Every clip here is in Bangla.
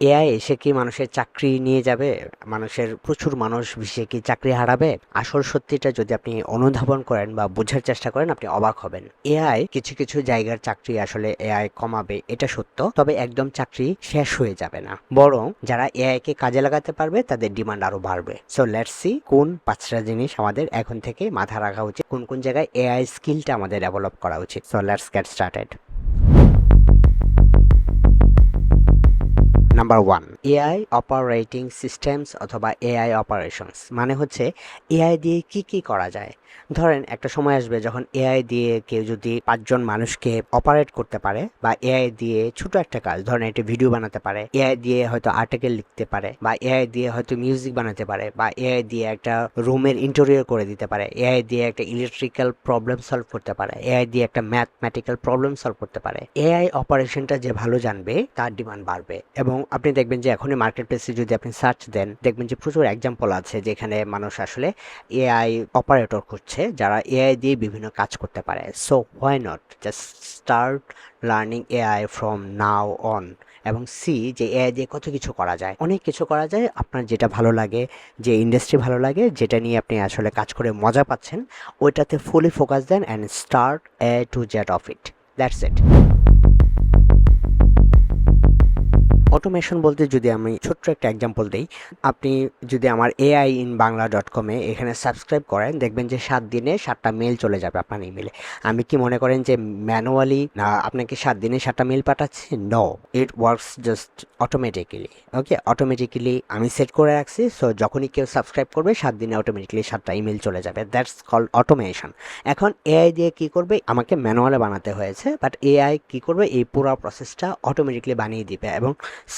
এআই এসে কি মানুষের চাকরি নিয়ে যাবে? মানুষের প্রচুর মানুষ সে কি চাকরি হারাবে? আসল সত্যিটা যদি আপনি অনুধাবন করেন বা বোঝার চেষ্টা করেন, আপনি অবাক হবেন। এআই কিছু কিছু জায়গার চাকরি আসলে এআই কমাবে, এটা সত্য। তবে একদম চাকরি শেষ হয়ে যাবে না। বরং যারা এআই কে কাজে লাগাতে পারবে, তাদের ডিমান্ড আরও বাড়বে। সো লেটস সি কোন পাঁচটা জিনিস আমাদের এখন থেকে মাথা রাখা উচিত, কোন কোন জায়গায় এআই স্কিলটা আমাদের ডেভেলপ করা উচিত। So let's get started number 1 AI operating systems অথবা এআই অপারেশনস। মানে হচ্ছে এআই দিয়ে কি কি করা যায়। ধরেন একটা সময় আসবে যখন এআই দিয়ে কেউ যদি পাঁচজন মানুষকে অপারেট করতে পারে বা এআই দিয়ে ছোট একটা কাজ, ধরেন একটা ভিডিও বানাতে পারে, এআই দিয়ে হয়তো আর্টিকেল লিখতে পারে বা এআই দিয়ে হয়তো মিউজিক বানাতে পারে বা এআই দিয়ে একটা রুমের ইন্টেরিয়র করে দিতে পারে, এআই দিয়ে একটা ইলেকট্রিক্যাল প্রবলেম সলভ করতে পারে, এআই দিয়ে একটা ম্যাথমেটিক্যাল প্রবলেম সলভ করতে পারে। এআই অপারেশনটা যে ভালো জানবে তার ডিমান্ড বাড়বে। এবং আপনি দেখবেন যে এখনই মার্কেট প্লেসে যদি আপনি সার্চ দেন, দেখবেন যে প্রচুর এক্সাম্পল আছে যেখানে মানুষ আসলে এআই অপারেটর করছে যারা এআই দিয়ে বিভিন্ন কাজ করতে পারে। So why not just start learning AI from now on এবং সি যে এআই দিয়ে কত কিছু করা যায়। অনেক কিছু করা যায়, আপনার যেটা ভালো লাগে, যে ইন্ডাস্ট্রি ভালো লাগে, যেটা নিয়ে আপনি আসলে কাজ করে মজা পাচ্ছেন, ওইটাতে fully focus then and start A to Z of it that's it automation বলতে যদি আমি ছোট্ট একটা এক্সাম্পল দিই, আপনি যদি আমার এআই ইন বাংলা ডট কমে এখানে সাবস্ক্রাইব করেন, দেখবেন যে সাত দিনে সাতটা মেল চলে যাবে আপনার ইমেলে আমি কি মনে করেন যে ম্যানুয়ালি না, আপনাকে সাত দিনে সাতটা মেল পাঠাচ্ছি? No it works just automatically okay automatically আমি সেট করে রাখছি সো যখনই কেউ সাবস্ক্রাইব করবে, সাত দিনে অটোমেটিক্যালি সাতটা ইমেল চলে যাবে। দ্যাটস কল অটোমেশন এখন এআই দিয়ে কি করবে? আমাকে ম্যানুয়ালে বানাতে হয়েছে বাট এআই কি করবে? এই পুরো প্রসেসটা অটোমেটিক্যালি বানিয়ে দিবে এবং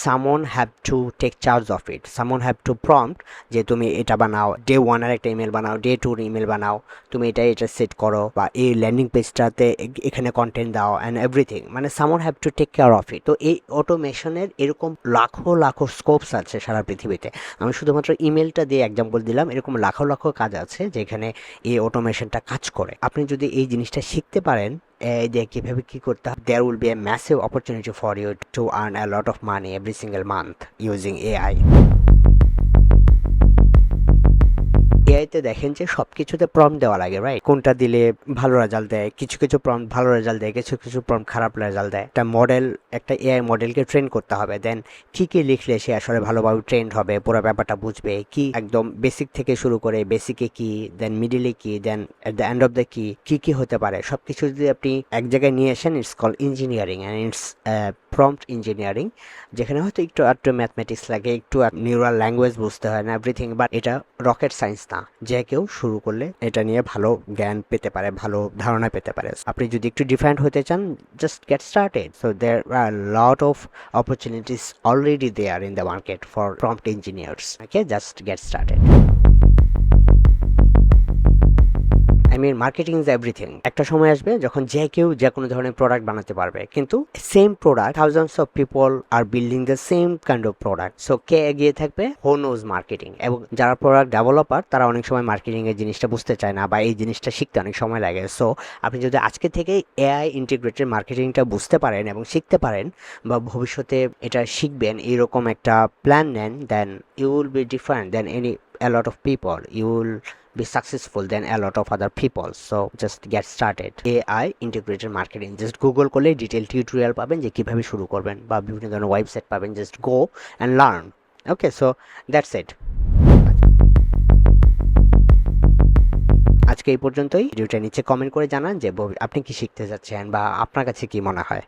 someone have to take charge of it someone have to prompt যে তুমি এটা বানাও ডে ওয়ানের একটা ইমেল বানাও ডে টুর ইমেল বানাও, তুমি এটা এটা সেট করো বা এই ল্যান্ডিং পেজটাতে এখানে কন্টেন্ট দাও অ্যান্ড এভরিথিং মানে someone have to take care of it তো এই অটোমেশনের এরকম লাখো লাখো স্কোপস আছে সারা পৃথিবীতে। আমি শুধুমাত্র ইমেলটা দিয়ে এক্সাম্পল দিলাম, এরকম লাখো লাখো কাজ আছে যেখানে এই অটোমেশনটা কাজ করে। আপনি যদি এই জিনিসটা শিখতে পারেন যে কীভাবে কি করতে হবে there will be a massive opportunity for you to earn a lot of money every single month using AI এআইতে দেখেন যে সব কিছুতে প্রম দেওয়া লাগে রাইট কোনটা দিলে ভালো রেজাল্ট দেয়? কিছু কিছু প্রম ভালো রেজাল্ট দেয়, কিছু কিছু প্রম খারাপ রেজাল্ট দেয়। একটা মডেল একটা এআই মডেলকে ট্রেন করতে হবে। দেন কি কি লিখলে সে আসলে ভালোভাবে ট্রেন্ড হবে? পুরো ব্যাপারটা বুঝবে। কি একদম বেসিক থেকে শুরু করে বেসিকে কি দেন মিডিলে কি দেন at the end of the কি কি কি হতে পারে? সব কিছু যদি আপনি এক জায়গায় নিয়ে আসেন it's call engineering and it's prompt engineering যেখানে হয়তো একটু একটু ম্যাথমেটিক্স লাগে, একটু নিউরাল ল্যাঙ্গুয়েজ বুঝতে হয় না এভরিথিং বাট এটা রকেট সায়েন্স না। যে কেউ শুরু করলে এটা নিয়ে ভালো জ্ঞান পেতে পারে, ভালো ধারণা পেতে পারে। আপনি যদি একটু ডিফারেন্ট হতে চান just get started so there are lot of opportunities already there in the market for prompt engineers okay just get started I mean marketing is everything একটা সময় আসবে যখন যে কেউ যে কোনো ধরনের প্রোডাক্ট বানাতে পারবে। কিন্তু same product thousands of people are building the same kind of product so কে এগিয়ে থাকবে? হো নোজ মার্কেটিং এবং যারা প্রোডাক্ট ডেভেলপার তারা অনেক সময় মার্কেটিং এর জিনিসটা বুঝতে চায় না বা এই জিনিসটা শিখতে অনেক সময় লাগে। সো আপনি যদি আজকে থেকে এআই ইন্টিগ্রেটেড মার্কেটিংটা বুঝতে পারেন এবং শিখতে পারেন বা ভবিষ্যতে এটা শিখবেন, এরকম একটা প্ল্যান নেন then you will be different than any a lot of people. You be successful than a lot of other people. So, just get started. AI integrated marketing. Just google করলে ডিটেল টিউটোরিয়াল পাবেন যে কীভাবে শুরু করবেন বা বিভিন্ন ধরনের ওয়েবসাইট পাবেন। Just go and learn okay so that's it আজকে এই পর্যন্তই। ভিডিওটা নিচে কমেন্ট করে জানান যে আপনি কি শিখতে যাচ্ছেন বা আপনার কাছে কি মনে হয়।